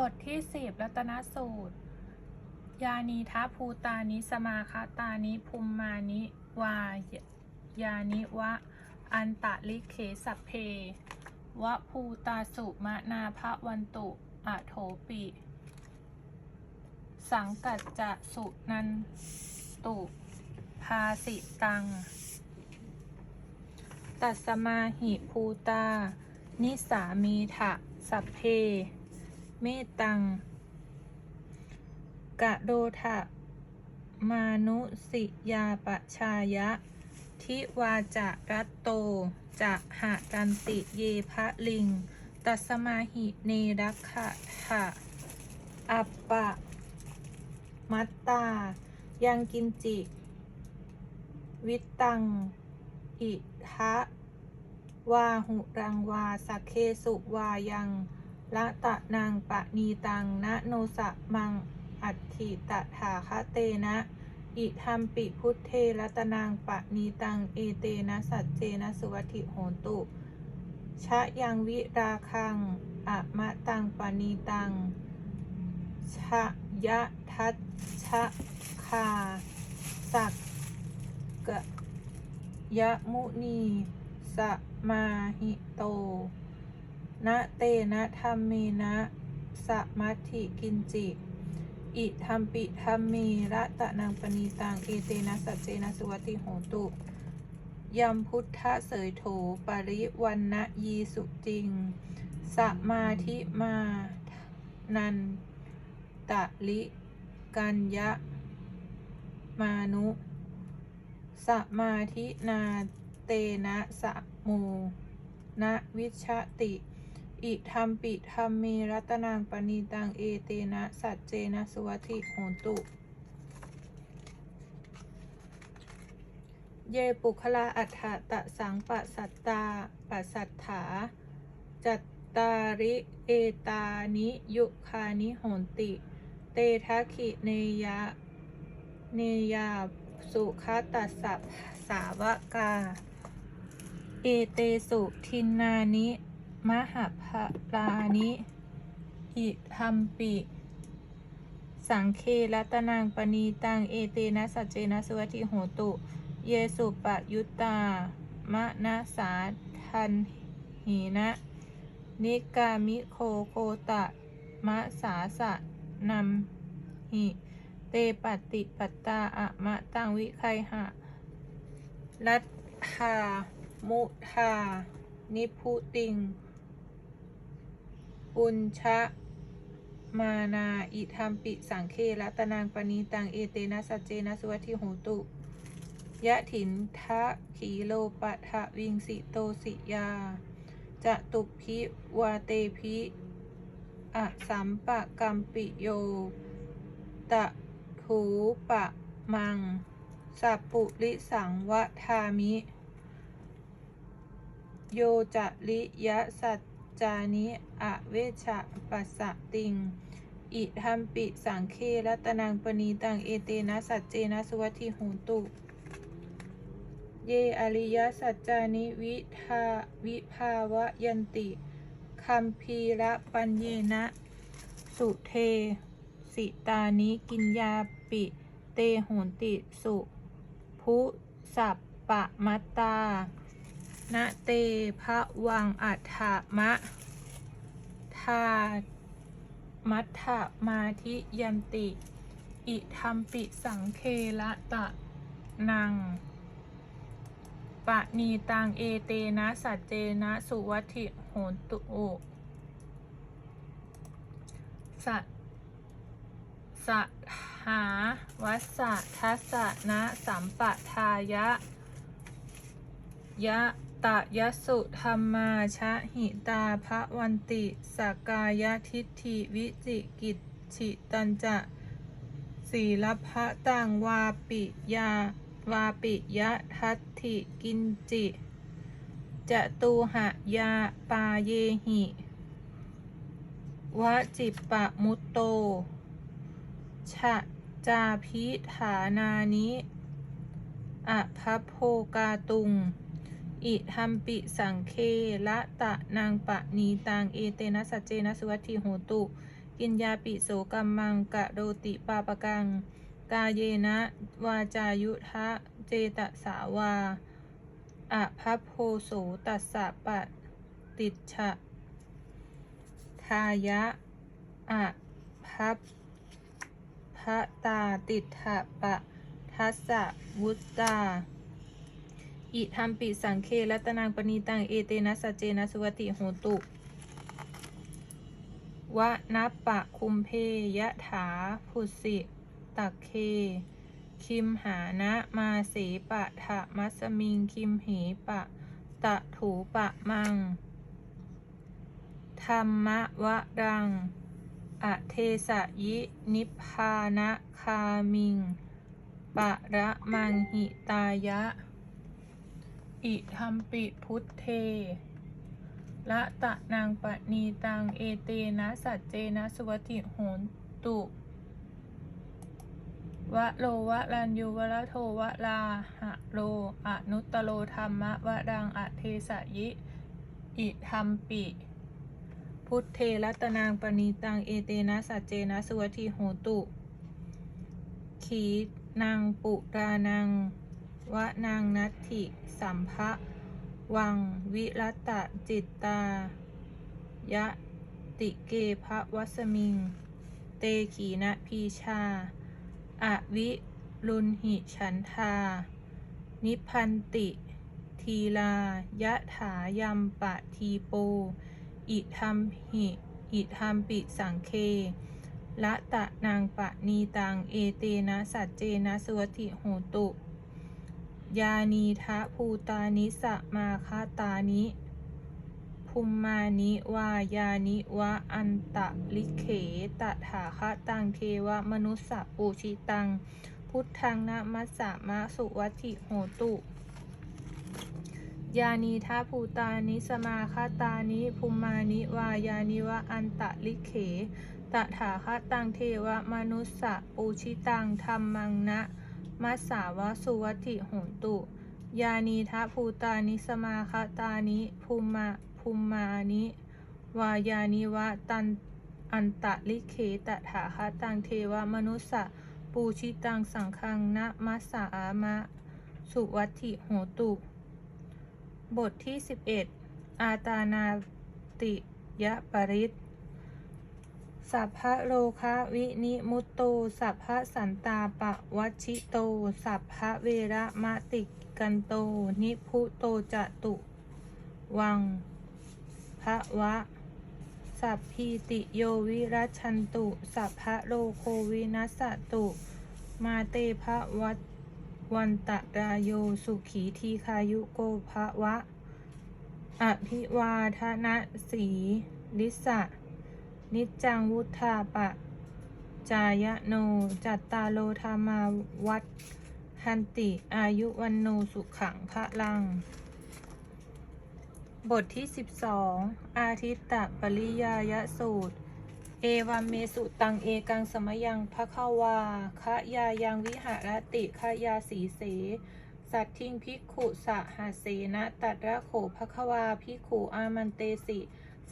บทที่สิบรัตนสูตร ยานีทัภูตานิสมาคาตานิภูมมานิวายานิวะ อันตะลิเขสัพเพ วะภูตาสุมะนาภวันตุอะโถปิ สังกัจจะสุนันตุภาสิตัง ตัสมาหิภูตา นิสามีถะสัพเพ เมตัง กะโดทะ มานุสิยาปชายะ ทิวาจะรัตโต จะหะกันติเยพะลิง ตัสมาหิเนรักขะทะอัปปะ มัตตา ยังกินจิ วิตตัง อิทะวาหุรังวาสักเคสุวายัง ละตะนางปะนีตังนะโนสะมัง อัตถิตถาคะเตนะ อิธรรมปิพุทเทรัตนางปะนีตัง เอเตนะสัจเจนะสุวัติโหนตุชะยังวิราคังอะมะตังปะนีตัง ชะยะทัชชะคา สักกะยะมุนี สมาหิโต นะเตนะธรรมเมนะสมัตถิกินจิ อิธรรมปิธรรมเมระตะนังปณีตังเอเตนะสัจเจนะสุวัติโหตุยัมพุทธเสยโถปริวันนะยีสุจริง สมาธิมานันตะลิกัญญะ มานุ สมาธินาเตนะสะโมนะวิชติ อิธรรมปิธรรมเมรัตนางปณีตังเอเตนะ สัจเจนะสุวัติโหตุ เยปุคลาอัฏฐตะสังปะสัตตาปัสสัทธาจัตตาริเอตานิยุคานิโหนติ เตทัคขิเนยะ เนยาสุขตัสสะสาวกา เอเตสุทินนานิ มหาภลานิอิธรรมปิ สังเครัตนางปณีตัง เอเตนะสัจเจนะสุวัติโหตุ เยสุปยุตตามะนะสาทันหีนะ นิกามิโคโคตะ มะสาสะนำหิ เตปฏิปัตตาอะมะตังวิไคหะ รัตถามุทานิพุติง อุญชะมานาอิธรรมปิสังเครัตนางปณีตังเอเตนะสัจเจนะสุวัติโหตุยะถินทะขีโลปะทะวิงสิโตสิยาจะตุพิวาเตพิอะสัมปะกัมปิโย ตะถูปะมัง สัพปุริสังวะทามิ โยจะลิยะสัจ จานิอะเวชะปัสสะติง อิธรรมปิสังเครัตนังปณีตังเอเตนะสัจเจนะสุวัติโหนตุ เยอริยสัจจานิวิทาวิภาวะยันติคัมพีระปัญเยนะ สุเท สิตานิกิญญาปิ เตโหนติสุพุสัปปะมัตตา นะเตภะวังอัฏฐมะทามัทธมาธิยันติ อิธรรมปิสังเคละตะนังปะนีตังเอเตนะสัจเจนะสุวัติโหนตุโอสัสหาวัสสะทัสสะนะสัมปะทายะ ยะ ตะยสุธรรมาชะหิตาภะวันติสกกายทิฏฐิวิจิกิจฉิตันจะสีลพะตังวาปิยาวาปิยะทัตถิกินจิจะตูหะยาปาเยหิวจิปะมุตโตชะจาพิฐานานิอะพัพโพกาตุง อิธรรมปิสังเคละตะนางปะนีตังเอเตนะสัจเจนะสุวัติโหตุ กินยาปิโสกัมมังกะโดติปาปะกัง กาเยนะวาจายุทะเจตสาวาอะพัพโพโสตัสสะปะติจฉะทายะอะพัพพะตาติถะปะทัสสะวุตตา อิทัมปิสังเครัตนางปณีตัง เอเตนะสเจนะสุวติโหตุวะนัปปะคุมเพยะถาพุสิตักเค คิมหานะมาเสปะทะมัสมิง คิมเหปะ ตะถูปะมัง ธรรมะวะรัง อเทสะยินิพพานะคามิง ปะระมังหิตายะ อิทัมปิพุทเทละตะนางปะนีตัง เอเตนะสัจเจนะสุวัติโหนตุวะโลวะลันยูวะละโทวะลาหะโลอนุตตโลธรรมะวะดังอะเทสะยิ อิทัมปิ พุทเทรัตนางปณีตัง เอเตนะสัจเจนะสุวัติโหตุ ขีนางปุรานัง วนางนัตถิสัมภะวังวิรัตจิตตายะติเกภะวัสมิง เตขีนะพีชา อวิรุณหิฉันทา นิพันติ ทีลายะถายัมปะทีโป อิทัมหิอิทัมปิสังเคละตะนางปะนีตัง เอเตนะสัจเจนะสวัติโหตุ ยานีทะภูตานิสมาคาตานิภูมมานิวายานิวะอันตะลิเขตถาคะตังเทวมนุสสะปูชิตัง พุทธังนะมัสสะมะสุวัติโหตุยานีทาภูตานิสมาคาตานิภูมมานิวายานิวะอันตะลิเขตถาคตังเทวมนุสสะปูชิตังธรรมังนะ มัสสาวะสุวัติโหนตุ ยานีทะภูตานิสมาคตานิภูมาภูมานิ วายานิวะตันอันตะลิเขตถาคตังเทวมนุสสะปูชิตังสังฆังนะมัสสามะ สุวัติโหตุ บทที่ 11 อาตานาติยะปริต สัพพะโลคะวินิมุตโต สัพพะสันตาปะวัชิโต สัพพะเวระมะติกันโต นิพุโตจะตุ วังพระวะ สัพพีติโยวิรัชันตุ สัพพะโลโควินัสสตุ มาเตภะวัตวันตะรายโยสุขีทีคายุโกภะวะ อภิวาทนะสีลิสะ นิจจังวุธาปะ จายโน จัตตาโลธามาวัดหันติ อายุวันโนสุขังพระลัง บทที่ 12 อาทิตตปริยายสูตร เอวัมเมสุตังเอกังสมยังพระขาวาคะยายังวิหารติคะยาสีเส สัตทิงพิกขุสะหาเสนะตัดระโขพระควาพิกขุอามันเตสิ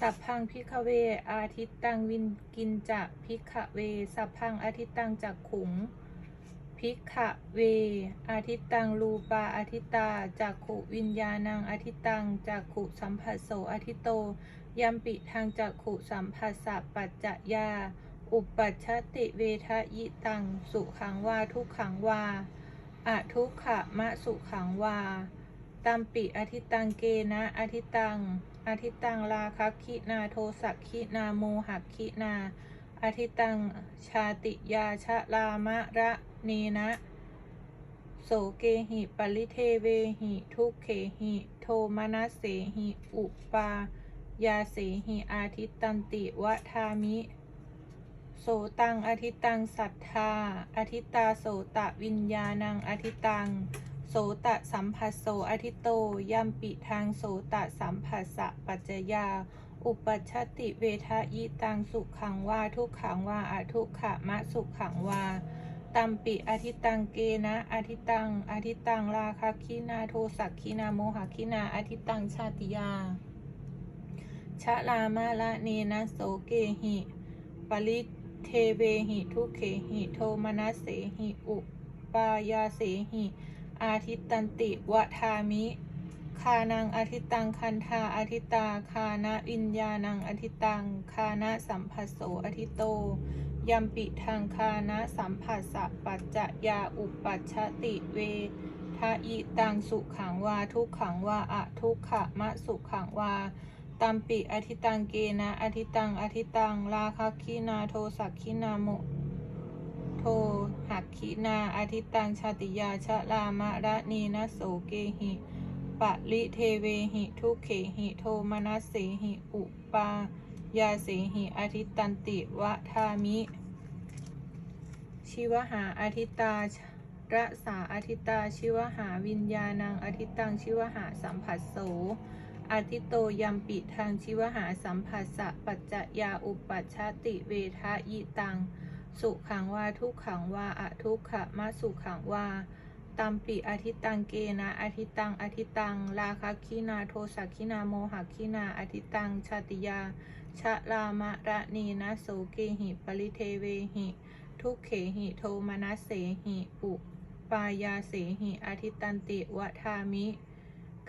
สัพพังพิกเว อาทิตตังวินกินจะพิกเว สัพพังอาทิตตังจักขุงพิกเว อาทิตตังรูปาอาทิตาจักขุวิญญาณังอาทิตตังจักขุสัมผัสโสอาทิตโตยัมปิทางจักขุสัมผัสสะปัจจยา อุปัชติเวทยิตังสุขังวาทุกขังวาอะทุกขะมะสุขังวาตัมปิอธิตังเกนะอธิตัง อธิตังลาคัคคินาโทสักคินาโมหักคินาอธิตังชาติยาชะลามะระเนนะโสเกหิปริเทเวหิทุกเขหิโทมนัสเสหิอุปายาเสหิอาทิตตันติวะทามิโสตังอธิตัง สัทธาอธิตาโสตะวิญญาณังอธิตัง โสตสัมผัสโสอธิโตยัมปิทางโสตสัมผัสสะปัจจยา อุปัชติเวทะยิตังสุขังวาทุกขังวาอะทุกขะมะสุขังวาตัมปิอธิตังเกนะอธิตังอธิตังราคะคินาโทสักคินาโมหคินาอธิตังชาติยาชะลามาละเนนะโสเกหิปริเทเวหิทุเขหิโทมนัสเสหิอุปายาเสหิ อาทิตตันติวทามิ คานังอาทิตตังคันธาอาทิตตา คานะวิญญาณังอาทิตตัง คานะสัมผัสโสอาทิตโต ยัมปิทางคานะสัมผัสสะปัจจะยาอุปัชติเวทะอิตังสุขังวาทุกขังวาอะทุกขะมะสุขังวาตัมปิอทิตังเกนะอทิตังอทิตังลาคคินาโทสักขินาโม โท หักขินาอทิตังชาติยาชะลามะระนีนะโสเกหิปะลิเทเวหิทุเขหิโทมนัสเสหิอุปายาเสหิอาทิตตันติวะทามิชิวหาอาทิตตาระสาอาทิตตาชิวหาวิญญาณังอาทิตตังชิวหาสัมผัสโสอาทิตโตยัมปิทางชิวหาสัมผัสสะปัจจยาอุปัชชติเวทะยิตัง สุขังวาทุกขังวาอะทุกขะมะสุขังวาตัมปิอาทิตตังเกนะอาทิตตังอาทิตตังลาคะคินาโทสักขินาโมหคินาอาทิตตังชาติยาชะลามะระนีนะโสเกหิปริเทเวหิ ทุกเขหิโทมนัสเสหิอุปายาเสหิอาทิตตันติวะทามิ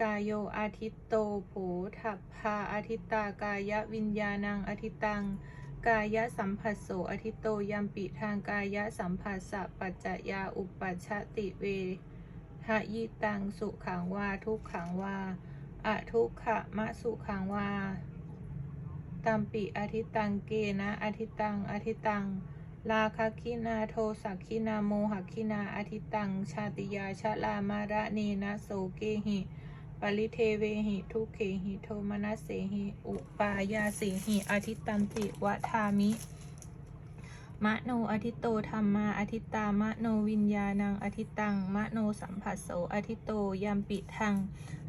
กายโยอาทิตโตโผทัพพาอาทิตตากายวิญญาณังอาทิตตัง กายสัมผัสโสอาทิตโตยัมปิทางกายสัมผัสสะปัจจยาอุปัชติเวทะยิตังสุขังวาทุกขังวาอะทุกขะมะสุขังวาตัมปิอาทิตังเกนะอาทิตังอาทิตังลาคคินาโทสักขินาโมหคินาอาทิตังชาติยาชะลามาระเนนะโสเกหิ ริเทเวหิทุเขหิโทมนัสเสหิอุปายาเสหิอาทิตตันติวะทามิ มะโนอาทิตโตธรรมาอาทิตตามะโนวิญญาณังอาทิตตังมะโนสัมผัสโสอาทิตโตยัมปิทัง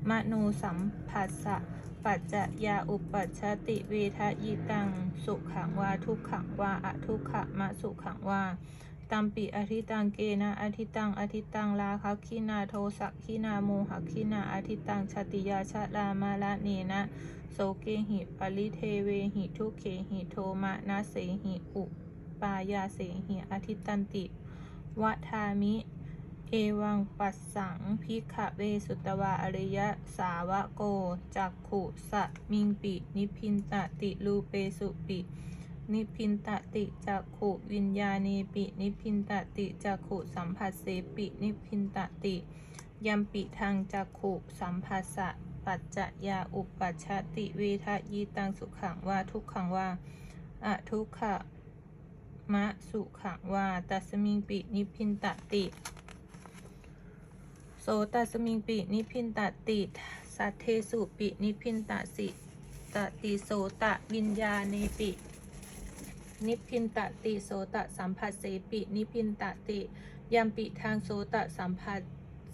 มะโนสัมผัสสะปัจจะยาอุปัชติเวทะยิตัง สุขังวาทุกขังวาอะทุกขะมะสุขังวา ตัมปิอทิตังเกนะอทิตังอทิตังลาคัคคินาโทสักขินาโมหคินาอทิตังชติยาชะลามาละเนนะโสเกหิปริเทเวหิทุเขหิโทมะนะเสหิอุปายาเสหิอทิตันติวะทามิเอวังปัสสังพิขเวสุตวาอริยสาวะโกจักขุสะมิงปิ นิพินตติลูเปสุปิ นิพินตติจักขุวิญญาณีปินิพินตติจักขุสัมผัสเสปินิพินตติยัมปิทางจักขุสัมผัสสะปัจจะยาอุปัชติเวทะยีตังสุขังว่าทุกขังว่าอะทุกขะมะสุขังว่าตัสมิงปินิพินตติโสตัสมิงปินิพินตติสัทเทสุปินิพินตสิตติโสตะวิญญาเนปิ นิพินตติโสตสัมผัสเสปินิพินตติยัมปิทางโสตสัมผัส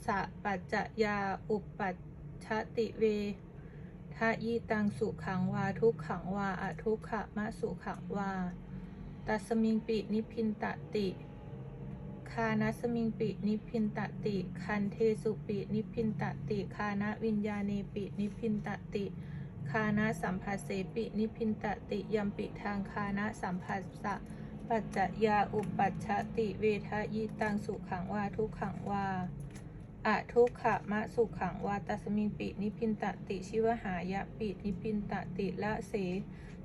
สะปัจจยาอุปัชชติเวทะยีตังสุขังวาทุกขังวาอทุกขะมะสุขังวาตัสมิงปินิพินตติคานะสมิงปินิพินตติ คันเทสุปินิพินตติ คานะวิญญาณีปินิพินตติ คานะสัมผัสเสปินิพินตติยัมปิทางคานะสัมผัสสะปัจจยาอุปัชชติเวทะยิตังสุขังวาทุกขังวาอะทุกขะมะสุขังวาตัสมิงปินิพินตติชิวหายะปินิพินตติละเส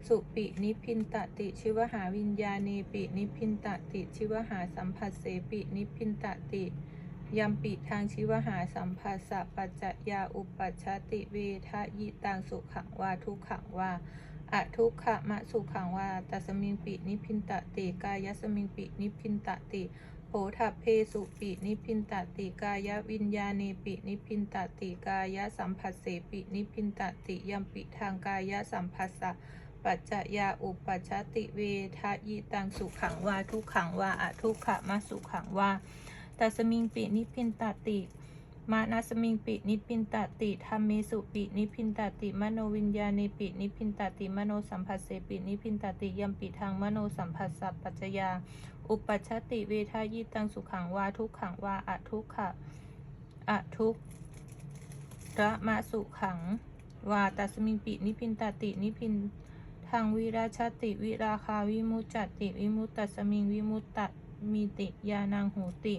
สุปินิพินตติชิวหาวิญญาเนปินิพินตติชิวหาสัมผัสเสปินิพินตติ ยัมปิทางชิวหาสัมผัสสะปัจจยาอุปัชชติเวทะยิตังสุขังวาทุกขังวาอะทุกขะมะสุขังวาตัสมิงปินิพินตติกายสมิงปินิพินตติโผทัพเพสุปินิพินตติกายวิญญาเนปินิพินตติกายสัมผัสเสปินิพินตติยัมปิทางกายสัมผัสสะปัจจยาอุปัชชติเวทะยิตังสุขังวาทุกขังวาอะทุกขะมะสุขังวา ตัสมิงปินิพินตติมานาสมิงปินิพินตติธรรมเมสุปินิพินตติมโนวิญญาณปินิพินตติมโนสัมผัสเสปินิพินตติยัมปิทางมโนสัมผัสสัพปัจจยา อุปัชชติเวทายิตังสุขังวาทุกขังวาอะทุกขะอะทุกระมะสุขังวาตัสมิงปินิพินตตินิพินททังวิราชติวิราคาวิมุจจติวิมุตตสมิงวิมุตต มีติ ยานังโหติ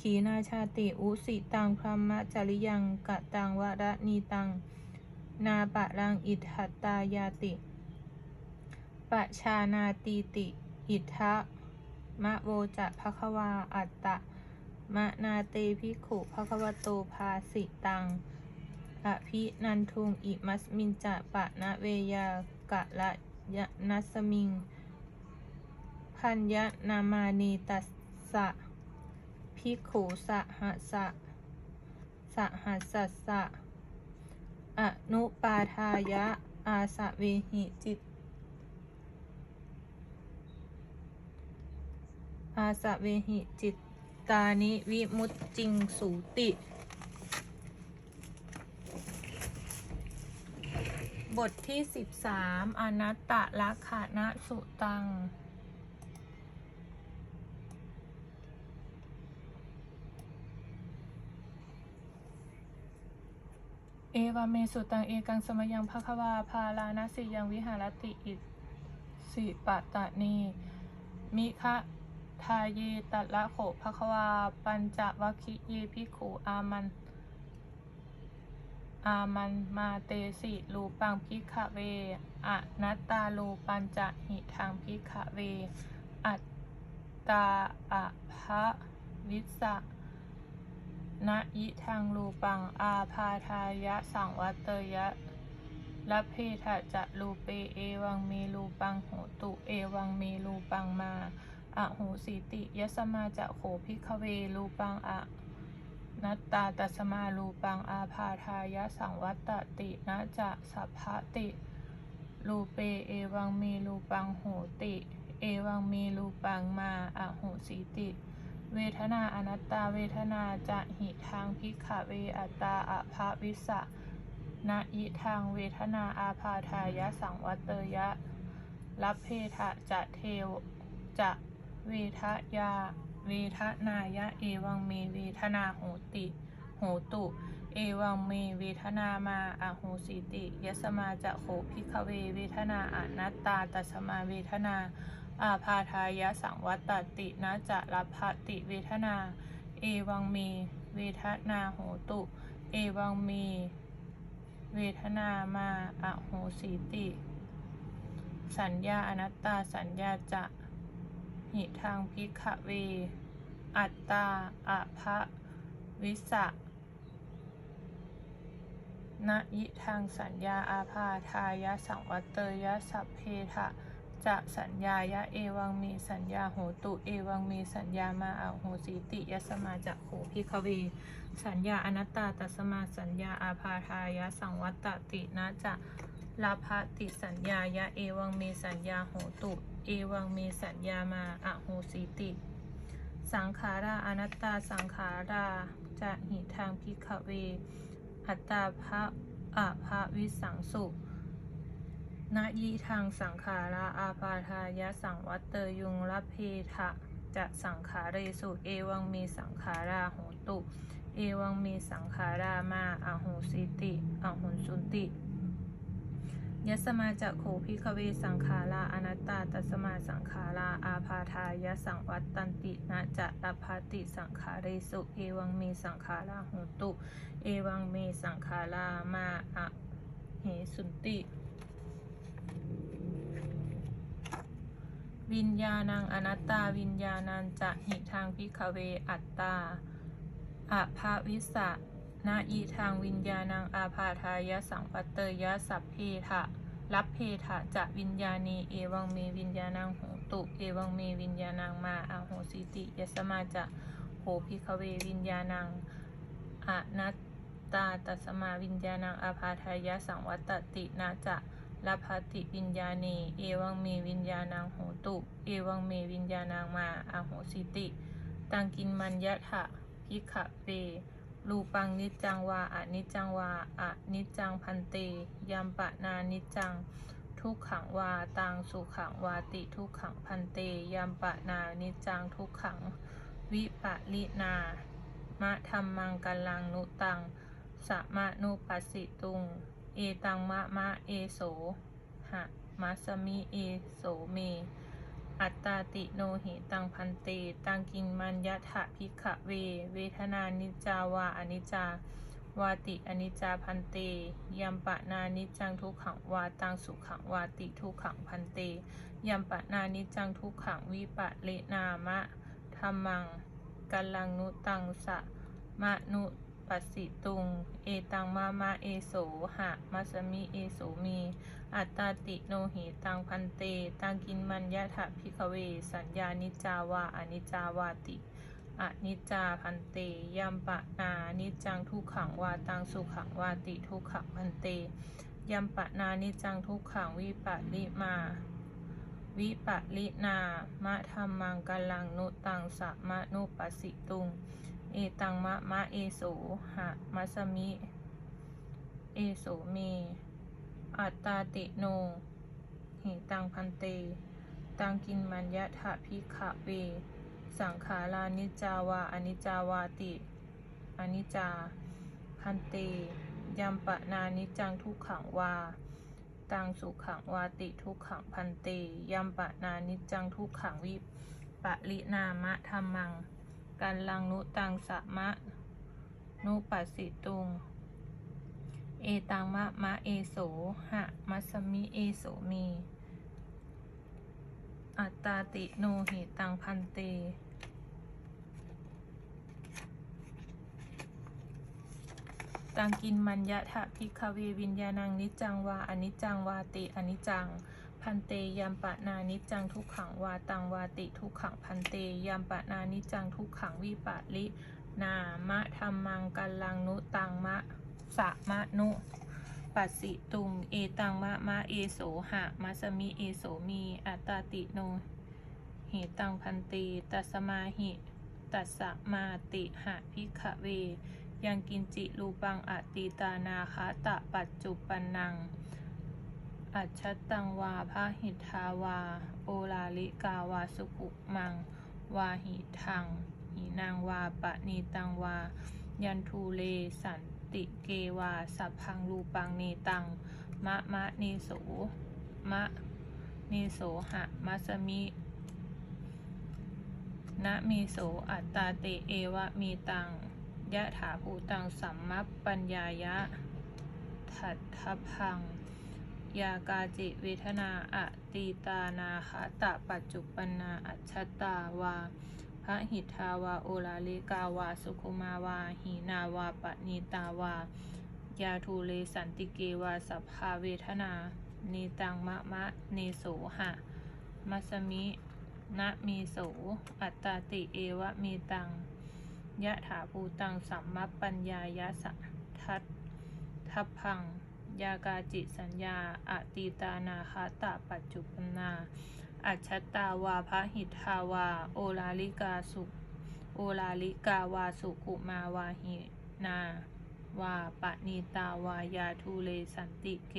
ขีนาชาติ อุสิตังพรหมจริยังกะตังวระนีตัง นาปะรังอิทหัตายาติ ปะชานาตีติ อิทธะมะโวจะภควาอัตตะมะนาเตภิขุภควโตภาสิตังอภินันทุงอิมัสมินจะปะนะเวยากะละยะนัสมิง พัญญนามานีตัสสะภิกขุสหสะสหัสสะสะอนุปาทายะ อาสะเวหิจิต อาสะเวหิจิตตานิวิมุตจิงสูติ บทที่ 13 อนัตตลักขณะสุตัง เอวาเมสุตังเอกังสมยังภควาพาลานาสิยังวิหารติอิสิปตะนีมิคะทาเยตัละโขภควา ปัญจวัคคิเยพิขุอามัน อามันมาเตสิรูปังพิกขเวอนัตตาลูปัญจหิทางพิกขเว อัตตาอะภะวิสะ นะยิทางรูปังอาพาทายะสังวัตเตยะละเพทะจะรูเปเอวังเมรูปังโหตุเอวังเมรูปังมาอะโหสีติยสมาจะโขพิกขเวรูปังอะนัตตาตัสมารูปังอาพาทายะสังวัตตตินะจะสัพพะติรูเปเอวังเมรูปังโหติ เอวังเมรูปังมาอะโหสีติ เวทนาอนัตตาเวทนาจะหิทางพิกขเวอัตตาอะภาวิสะนะอิทางเวทนาอาพาทายะสังวัตเตยะรับเพทะจะเทวจะเวทยา เวทนายะเอวังเมเวทนาโหติโหตุ เอวังเมเวทนามาอะโหสิติยสมาจะโขพิขเวเวทนาอนัตตาตัสมาเวทนา อาพาทายะสังวัตตินะจะรับภติเวทนา เอวังเมเวทนาโหตุ เอวังเมเวทนามาอะโหสิติ สัญญาอนัตตาสัญญาจะหิทางพิกขเว อัตตาอะภะวิสะนะยิทางสัญญาอาพาทายะสังวัตเตยะสัพเพทะะสัญญายะเอวังมีสัญญาโหตุ เอวังมีสัญญามาอาโหสีติยสมาจะโขพิคเว สัญญาอนัตตาตัสมาสัญญาอาพาทายะสังวัตตินะจะลาภติสัญญายะเอวังมีสัญญาโหตุ เอวังมีสัญญามาอาโหสีติ สังขาราอนัตตาสังขาราจะหิทางพิคเว อัตตาภะอะภะวิสังสุ นายีทางสังขาราอาปาทายะสังวัตเตยุงรับเพทะจะสังขาเรสุเอวังมีสังขาราโหตุ เอวังมีสังขารามาอาหูสิติอาหุนสุนติยสมาจะโขพิคเวสังขาราอนัตตาตัสมาสังขาราอาพาทายะสังวัตตันตินะจะรับภติสังขาเรสุเอวังมีสังขาราโหตุ เอวังมีสังขารามาอะเหสุนติ วิญญาณังอนัตตาวิญญาณังจะหิทางพิคเวอัตตาอะภาวิสะนาอีทางวิญญาณังอาพาทายะสังปัตเตยะสัพเพทะรับเพทะจะวิญญาณีเอวังเมวิญญาณังโหตุเอวังเมวิญญาณังมาอาโหสิติยสมาจะโหพิคเววิญญาณังอนัตตาตัสมาวิญญาณังอาพาทายะสังวัตตินาจะ ลภติวิญญาณีเอวังเมวิญญาณังโหตุ เอวังเมวิญญาณังมาอาโหสิติ ตังกินมัญยะถะพิขะเปรูปังนิจจังวาอะนิจจังวาอะนิจจังพันเตยัมปะนานิจจัง ทุกขังวาตังสุขังวาติทุกขังพันเตยัมปะนานิจจังทุกขัง วิปะลินามะธรรมังกัลลังนุตังสะมะนุปัสสิตุง เอตังมะมะเอโสหะมัสมิเอโสเม อัตตาติโนหิตังพันเต ตังกินมัญยะถะพิขะเว เวทนานิจาวาอนิจาวาติอนิจจาพันเตยัมปะนานิจังทุกขังวาตังสุขังวาติทุกขังพันเตยัมปะนานิจจังทุกขังวิปะเลนามะธรรมังกัลลังนุตังสะมะนุ ปัสสิตุง เอตังมามะเอโสหะมัสมิเอโสมี อัตตาติโนหิตังพันเต ตังกินมัญญะถะพิกเว สัญญานิจาวาอนิจาวาติอนิจจาพันเตยัมปะนานิจังทุกขังวาตังสุขังวาติทุกขังพันเตยัมปะนานิจังทุกขังวิปะลิมา วิปะลินามะธรรมังกัลลังนุตังสะมะนุปัสสิตุง เอตังมะมะเอโสหะมัสมิ เอโสเม อัตตาติโน เหตังพันเต ตังกินมัญญะถะพิขะเว สังขารานิจาวาอนิจาวาติ อนิจจาพันเตยัมปะนานิจังทุกขังวา ตังสุขังวาติทุกขังพันเตยัมปะนานิจจังทุกขังวิปะลินามะธรรมัง กันลังนุตังสะมะ นุปัสสิตุง เอตังมะมะเอโสหะมัสมิเอโสมี อัตตาติโนหิตังพันเตตังกินมัญญะทะพิกเววิญญาณังนิจังวาอนิจังวาติอนิจจัง พันเตยัมปะนานิจังทุกขังวาตังวาติทุกขังพันเตยัมปะนานิจังทุกขังวิปะลินามะธรรมังกัลลังนุตังมะสะมะนุปัสสิตุงเอตังมะมะเอโสหะมัสมิเอโสมีอัตตาติโนเหตังพันเตตัสมาหิตัสสะมาติหะพิขะเว ยังกินจิรูปังอติตานาคาตะปัจจุปันนัง อัจฉตังวาพระหิทาวา โอลาลิกาวาสุขุมัง วาหิทังหินางวาปะนีตังวา ยันทูเลสันติเกวา สัพพังรูปังเนตัง มะมะเนโสมะเนโสหะมัสมินะมีโสอัตตาเตเอวะมีตัง ยะถาภูตังสัมมัปปัญญายะทัตถพัง ยากาจิเวทนาอะตีตานาคาตะปัจจุปนาอัจฉตาวาพระหิทาวาโอลาลิกาวา สุขุมาวา หีนาวาปณีตาวา ยาทูเลสันติเกวาสัพพาเวทนาเนตังมะมะเนโสหะมัสมินะมีโส อัตตาติเอวะมีตัง ยะถาภูตังสัมมัปปัญญายะสัทัตทัพพัง ยากาจิสัญญาอตีตานาคาตะปัจจุปนาอัจฉตาวาพระหิทาวา โอลาลิกาสุโอลาลิกาวาสุกุมาวาหินาวาปะนีตาวายาทูเลสันติเก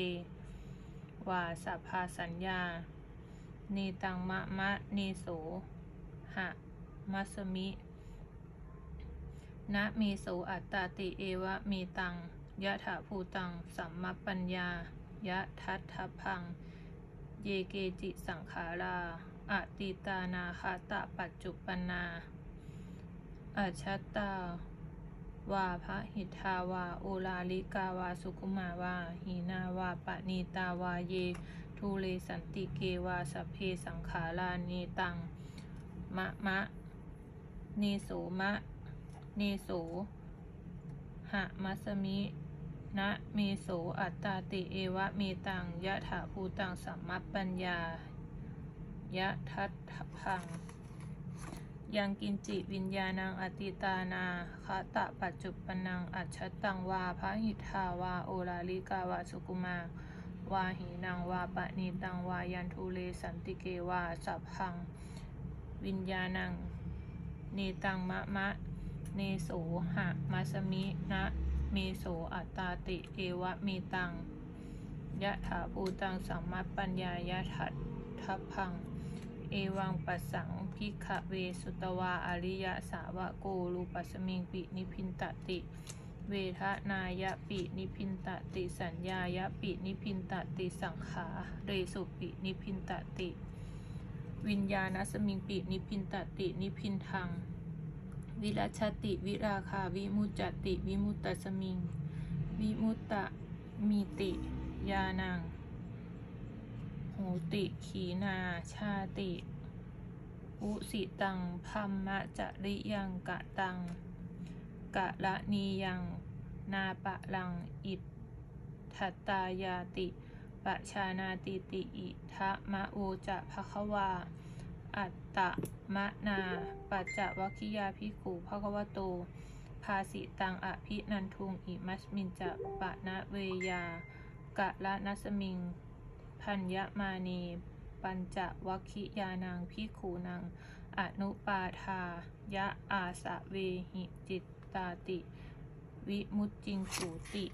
วาสัพพาสัญญานีตังมะมะนีโสหะมัสมินะมีโสอัตตาติเอวะมีตัง ยะถาภูตัง สัมมปัญญา ยะทัตถพัง เยเกจิสังขาราอติตานาคาตะปัจจุปนาอัจฉตาวาพระหิทาวาโอลาลิกาวาสุขุมาวาหีนาวาปะนีตาวาเยทูเลสันติเกวาสเพสังขารานีตังมะมะเนโสมะเนโสหะมัสมิ นะเมโสอัตตาติเอวะเมตังยะถาภูตังสัมมัปปัญญายะทัตพัง ยังกินจิวิญญาณังอติตานาคาตะปัจจุปนังอัจฉตังวาพระหิทธาวาโอลาลิกาวาสุกุมาวาหีนังวาปะนีตังวายันทูเลสันติเกวาสัพพัง วิญญาณังเนตังมะมะเนโสหะมัสมินะ เมโสอัตตาติ เอวะมีตัง ยะถาภูตังสัมมัปปัญญายะทัตทัพพัง เอวังปัสสังพิกขเวสุตวาอริยะสาวะโกรูปัสมิงปินิพินตติ เวทนายะปินิพินตติสัญญายะปินิพินตติสังขาเรสุปินิพินตติ วิญญาณสมิงปินิพินตตินิพินทัง วิรัชติวิราคาวิมุจจติ วิมุตตสมิง วิมุตตะมีติยานังโหติขีนาชาติ อุสิตังพัมมะจริยังกะตัง กะละนียังนาปะลังอิททัตตายาติปะชานาติติอิทะมะโอจะภะควา อัตตมะนา ปัจจวัคคิยาภิกขุภควโต ภาสิตังอภินันทุงอิมัสมินจะปะนะเวยากะละนัสมิง พัญญมานี ปัญจวัคคิยานังพิกขูนังอนุปาทายะอาสะเวหิจิตตาติ วิมุตจิงสูติ